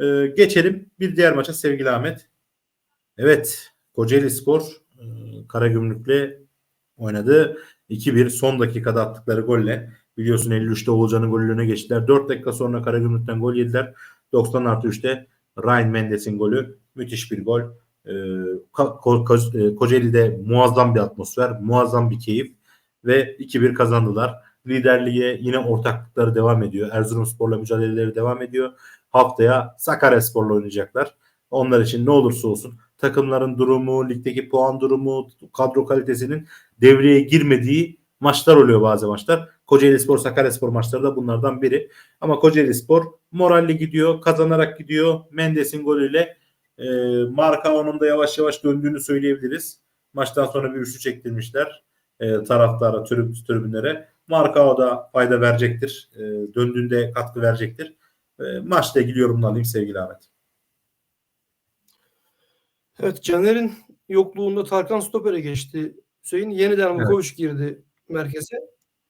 Ee, geçelim bir diğer maça sevgili Ahmet. Evet Kocaeli Spor e, Karagümrük'le oynadı. 2-1 son dakikada attıkları golle. Biliyorsun 53'te Oğulcan'ın golü öne geçtiler. 4 dakika sonra Karagümrük'ten gol yediler. 90 artı 3'te Ryan Mendes'in golü. Müthiş bir gol. Ee, Ko- Ko- e, Kocaeli'de muazzam bir atmosfer, muazzam bir keyif ve 2-1 kazandılar. Liderliğe yine ortaklıkları devam ediyor. Erzurumspor'la mücadeleleri devam ediyor. Haftaya Sakaryaspor'la oynayacaklar. Onlar için ne olursa olsun takımların durumu, ligdeki puan durumu, kadro kalitesinin devreye girmediği maçlar oluyor bazı maçlar. Kocaeli Spor, Sakaryaspor maçları da bunlardan biri. Ama Kocaeli Spor moralli gidiyor, kazanarak gidiyor. Mendes'in golüyle e, marka onun da yavaş yavaş döndüğünü söyleyebiliriz. Maçtan sonra bir üçlü çektirmişler e, taraftara, tribün, tribünlere. Marka da fayda verecektir. E, döndüğünde katkı verecektir. E, maçla ilgili yorumunu alayım sevgili Ahmet. Evet Caner'in yokluğunda Tarkan Stoper'e geçti. Hüseyin yeniden Evet. Vukovic girdi merkeze.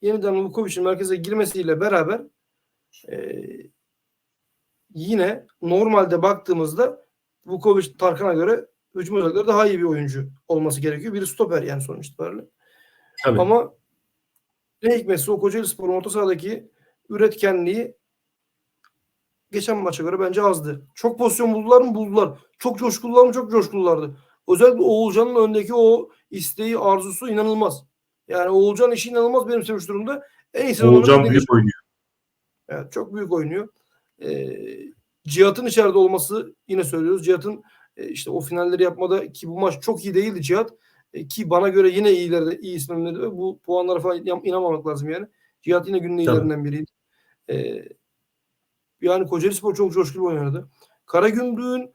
Yeniden Vukovic'in merkeze girmesiyle beraber e, yine normalde baktığımızda Vukovic Tarkan'a göre hücum özellikleri daha iyi bir oyuncu olması gerekiyor. Bir stoper yani sonuç itibariyle. Tabii. Ama ne hikmetse o Kocaeli Spor'un orta sahadaki üretkenliği geçen maça göre bence azdı. Çok pozisyon buldular mı? Buldular. Çok coşkulular mı? Çok coşkululardı. Özellikle Oğulcan'ın öndeki o isteği, arzusu inanılmaz. Yani Oğulcan işi inanılmaz benimsemiş durumda. En iyisi Oğulcan büyük oynuyor. Evet, çok büyük oynuyor. Ee, Cihat'ın içeride olması yine söylüyoruz. Cihat'ın e, işte o finalleri yapmada ki bu maç çok iyi değildi Cihat. E, ki bana göre yine iyileri, iyi isimleri ve bu puanlara falan inan- inanmamak lazım yani. Cihat yine günün iyilerinden biriydi. Ee, yani Kocaeli Spor çok coşkulu oynadı. Karagümrük'ün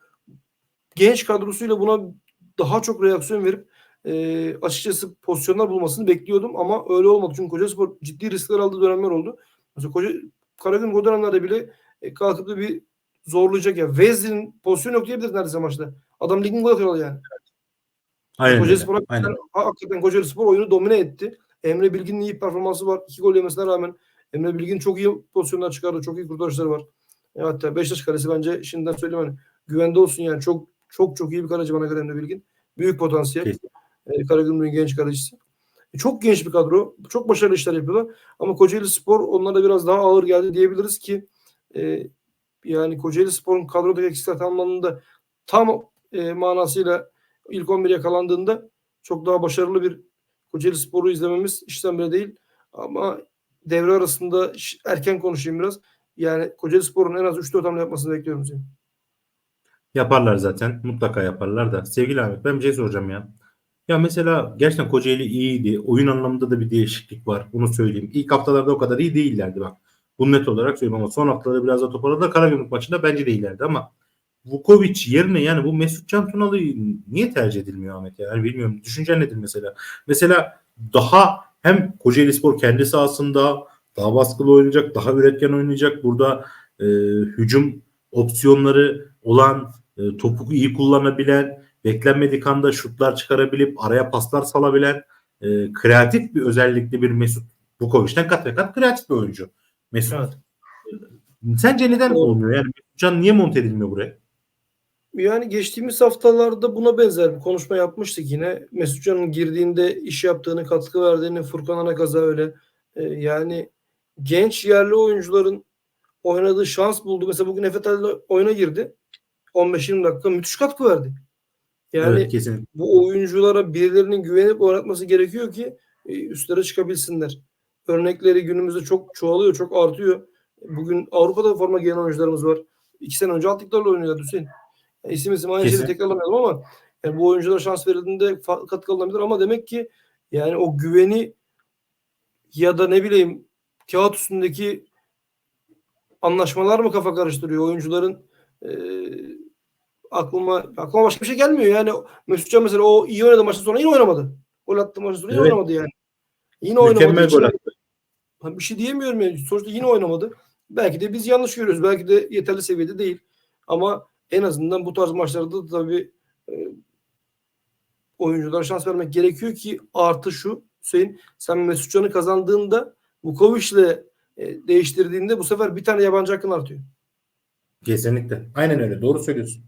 genç kadrosuyla buna daha çok reaksiyon verip e, açıkçası pozisyonlar bulmasını bekliyordum ama öyle olmadı. Çünkü Kocaeli Spor ciddi riskler aldığı dönemler oldu. Mesela Koca, Karagümrük o dönemlerde bile e, kalkıp da bir zorlayacak ya. Vezir'in pozisyonu yok diyebiliriz neredeyse maçta. Adam ligin gol kralı yani. Aynen Kocaeli öyle. Spor Aynen. hakikaten, hakikaten Kocaeli Spor oyunu domine etti. Emre Bilgin'in iyi performansı var. İki gol yemesine rağmen Emre Bilgin çok iyi pozisyonlar çıkardı. Çok iyi kurtarışları var. E, hatta Beşiktaş kalesi bence şimdiden söyleyeyim hani güvende olsun yani. Çok çok çok iyi bir kaleci bana göre Emre Bilgin. Büyük potansiyel. Kesin. E, Karagümrük'ün genç kalecisi. E, çok genç bir kadro. Çok başarılı işler yapıyorlar. Ama Kocaeli Spor onlara biraz daha ağır geldi diyebiliriz ki e, yani Kocaeli Spor'un kadrodaki eksikler tamamlandığında tam e, manasıyla ilk 11 yakalandığında çok daha başarılı bir Kocaeli Spor'u izlememiz işten bile değil. Ama devre arasında erken konuşayım biraz. Yani Kocaeli Spor'un en az 3-4 hamle yapmasını bekliyorum. Senin. Yaparlar zaten. Mutlaka yaparlar da. Sevgili Ahmet ben bir şey soracağım ya. Ya mesela gerçekten Kocaeli iyiydi. Oyun anlamında da bir değişiklik var. Bunu söyleyeyim. İlk haftalarda o kadar iyi değillerdi bak. Bunu net olarak söyleyeyim ama son haftalarda biraz daha toparladılar. Karagümrük maçında bence de iyilerdi ama Vukovic yerine yani bu Mesut Can Tunalı niye tercih edilmiyor Ahmet ya? Yani bilmiyorum. Düşüncen nedir mesela? Mesela daha hem Kocaeli Spor kendi sahasında daha baskılı oynayacak, daha üretken oynayacak. Burada e, hücum opsiyonları olan, e, topu iyi kullanabilen, beklenmedik anda şutlar çıkarabilip araya paslar salabilen e, kreatif bir özellikli bir Mesut Vukovic'den kat ve kat kreatif bir oyuncu. Mesut. Evet. Sence neden olmuyor? Yani Can niye monte edilmiyor buraya? Yani geçtiğimiz haftalarda buna benzer bir konuşma yapmıştık yine. Mesut Can'ın girdiğinde iş yaptığını, katkı verdiğini, Furkan Anakaza öyle. Ee, yani genç yerli oyuncuların oynadığı şans buldu. Mesela bugün Efe Tal'le oyuna girdi. 15-20 dakika müthiş katkı verdi. Yani evet kesinlikle. bu oyunculara birilerinin güvenip oynatması gerekiyor ki e, üstlere çıkabilsinler. Örnekleri günümüzde çok çoğalıyor, çok artıyor. Bugün Avrupa'da forma giyen oyuncularımız var. İki sene önce alt liglerle oynuyorlar Hüseyin. İsim isim aynı şeyi tekrarlamayalım ama yani bu oyunculara şans verildiğinde fa- katkı alınabilir ama demek ki yani o güveni ya da ne bileyim kağıt üstündeki anlaşmalar mı kafa karıştırıyor oyuncuların e, aklıma aklıma başka bir şey gelmiyor yani Mesut Can mesela o iyi oynadı maçtan sonra yine oynamadı. Gol attı maçtan sonra yine Evet. oynamadı yani. Yine oynamadı. Mükemmel gol attı. Bir şey diyemiyorum yani. Sonuçta yine oynamadı. Belki de biz yanlış görüyoruz. Belki de yeterli seviyede değil. Ama en azından bu tarz maçlarda da tabii e, oyunculara şans vermek gerekiyor ki artı şu Hüseyin sen Mesut Can'ı kazandığında Vukovic'le e, değiştirdiğinde bu sefer bir tane yabancı hakkın artıyor. Kesinlikle. Aynen öyle. Doğru söylüyorsun.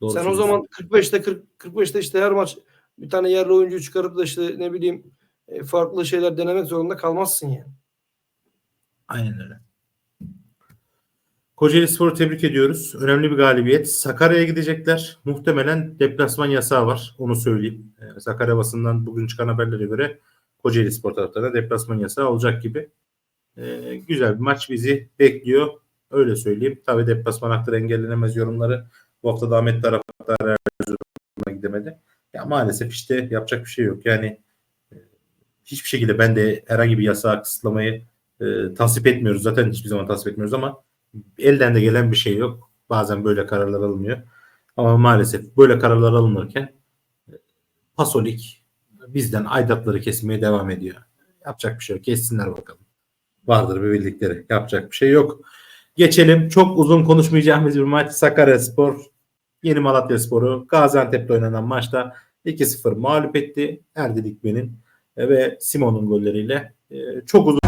Doğru Sen o söylüyorsun. zaman 45'te 40 45'te işte her maç bir tane yerli oyuncu çıkarıp da işte ne bileyim e, farklı şeyler denemek zorunda kalmazsın yani. Aynen öyle. Kocaeli Spor'u tebrik ediyoruz. Önemli bir galibiyet. Sakarya'ya gidecekler. Muhtemelen deplasman yasağı var. Onu söyleyeyim. Ee, Sakarya basından bugün çıkan haberlere göre Kocaeli Spor taraftarına deplasman yasağı olacak gibi. Ee, güzel bir maç bizi bekliyor. Öyle söyleyeyim. Tabii deplasman hakları engellenemez yorumları. Bu hafta da Ahmet taraftarı Erzurum'a gidemedi. Ya maalesef işte yapacak bir şey yok. Yani e, hiçbir şekilde ben de herhangi bir yasağı kısıtlamayı e, tasvip etmiyoruz. Zaten hiçbir zaman tasvip etmiyoruz ama elden de gelen bir şey yok. Bazen böyle kararlar alınıyor. Ama maalesef böyle kararlar alınırken e, Pasolik bizden aidatları kesmeye devam ediyor. Yapacak bir şey yok. Kessinler bakalım. Vardır bir bildikleri. Yapacak bir şey yok. Geçelim. Çok uzun konuşmayacağımız bir maç. Sakaryaspor Yeni Malatya Sporu Gaziantep'te oynanan maçta 2-0 mağlup etti. Erdi Dikmen'in e, ve Simon'un golleriyle. E, Çok uzun